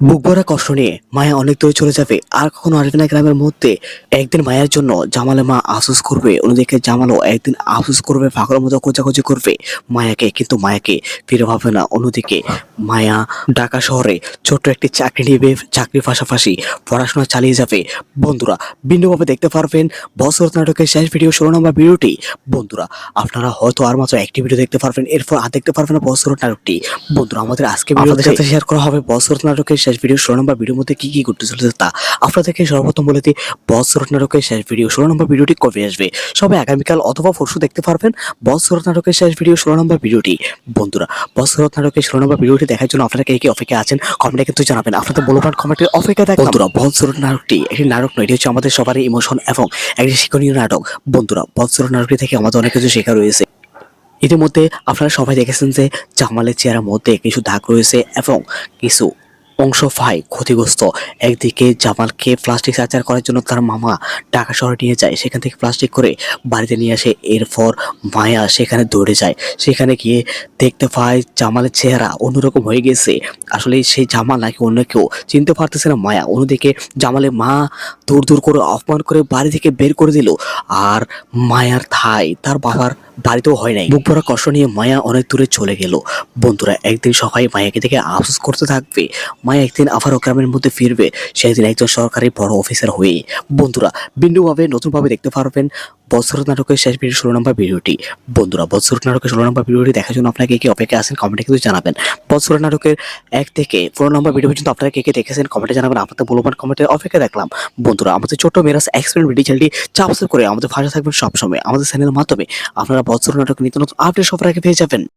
বুক ভরা কষ্ট নিয়ে মায়া অনেক দূরে চলে যাবে। আর কখনো আসবে না গ্রামের মধ্যে একদিন মায়ের জন্য জামালে মা আফসোস করবে অন্যদিকে জামালও একদিন আফসোস করবে ফাঁকর মতো কোচাকুচি করবে মায়াকে কিন্তু মায়াকে ফিরে ভাবে না। অন্যদিকে মায়া ঢাকা শহরে ছোট্ট একটি চাকরি নেবে চাকরির পাশাপাশি পড়াশোনা চালিয়ে যাবে। বন্ধুরা ভিন্নভাবে দেখতে পারবেন বছর নাটকের শেষ ভিডিও ষোলো নম্বর ভিডিওটি। বন্ধুরা আপনারা হয়তো আর মাত্র একটি ভিডিও দেখতে পারবেন এরপর আর দেখতে পারবেন না বছর নাটকটি বন্ধুরা আমাদের আজকে ভিডিওতে সাথে শেয়ার করা হবে বছর নাটকের শেষ ভিডিও ষোলো নম্বর ভিডিওর মধ্যে কি কি ঘটতে চলেছে তা আপনাদেরকে সর্বপ্রথম বলে দিই বছর নাটকের শেষ ভিডিও ষোলো নম্বর ভিডিওটি কবে আসবে? সবাই আগামীকাল অথবা পরশু দেখতে পারবেন বছর নাটকের শেষ ভিডিও ষোলো নম্বর ভিডিওটি বন্ধুরা বছর নাটকের ষোলো নম্বর ভিডিওটি দেখার জন্য আপনারা কে কে অপেক্ষা আছেন কমেন্টে কিন্তু জানাবেন। আপনাদের মূল্যবান কমেন্টের অপেক্ষা দেখ বন্ধুরা বছর নাটকটি একটি নাটক নয়, এটি হচ্ছে আমাদের সবারই ইমোশন এবং একটি শিক্ষণীয় নাটক। বন্ধুরা বছর নাটকটি থেকে আমাদের অনেক কিছু শেখা রয়েছে। ইতিমধ্যে আপনারা সবাই দেখেছেন যে জামালের চেহারার মধ্যে কিছু দাগ রয়েছে এবং কিছু অংশ ফাই ক্ষতিগ্রস্ত। একদিকে জামালকে প্লাস্টিক সার্জার করার জন্য তার মামা ঢাকা শহরে নিয়ে যায়। সেখান থেকে প্লাস্টিক করে বাড়িতে নিয়ে আসে। এরপর মায়া সেখানে দৌড়ে যায়। সেখানে গিয়ে দেখতে পায় জামালের চেহারা অন্যরকম হয়ে গেছে। আসলে সেই জামাল নাকি অন্য কেউ। চিনতে পারতেছে না মায়া। অন্যদিকে জামালের মা দূর দূর করে অপমান করে বাড়ি থেকে বের করে দিল। আর মায়ার থাই, তার বাবার বাড়িতেও হয় নাই। বুক ভরা কষ্ট নিয়ে মায়া অনেক দূরে চলে গেল। বন্ধুরা, একদিন সবাই মায়াকে দেখে আফসোস করতে থাকবে। মায়া একদিন আবারও গ্রামের মধ্যে ফিরবে। সেদিন একজন সরকারি বড় অফিসার হয়ে বন্ধুরা বিন্দুভাবে নতুনভাবে দেখতে পারবেন। বছর নাটকের শেষ ভিডিও ষোলো নম্বর ভিডিওটি। বন্ধুরা, বছর নাটকের ষোলো নম্বর ভিডিওটি দেখার জন্য আপনাকে কি অপেক্ষা আছেন কমেন্টে কিন্তু জানাবেন। বছর নাটকের এক থেকে পনেরো নম্বর ভিডিও পর্যন্ত আপনারা কে কে দেখেছেন কমেন্টে জানাবেন, আপনাদের মূল্যবান কমেন্টের অপেক্ষা দেখলাম। বন্ধুরা, আমাদের ছোট মেরাস এক্সপেরিমেন্ট ভিডিও চ্যানেলটি সাবস্ক্রাইব করে আমাদের ভাষা থাকবেন সবসময়। আমাদের চ্যানেলের মাধ্যমে আপনারা বছর নাটক নিত্য নতুন আপডেট সবার আগে পেয়ে যাবেন।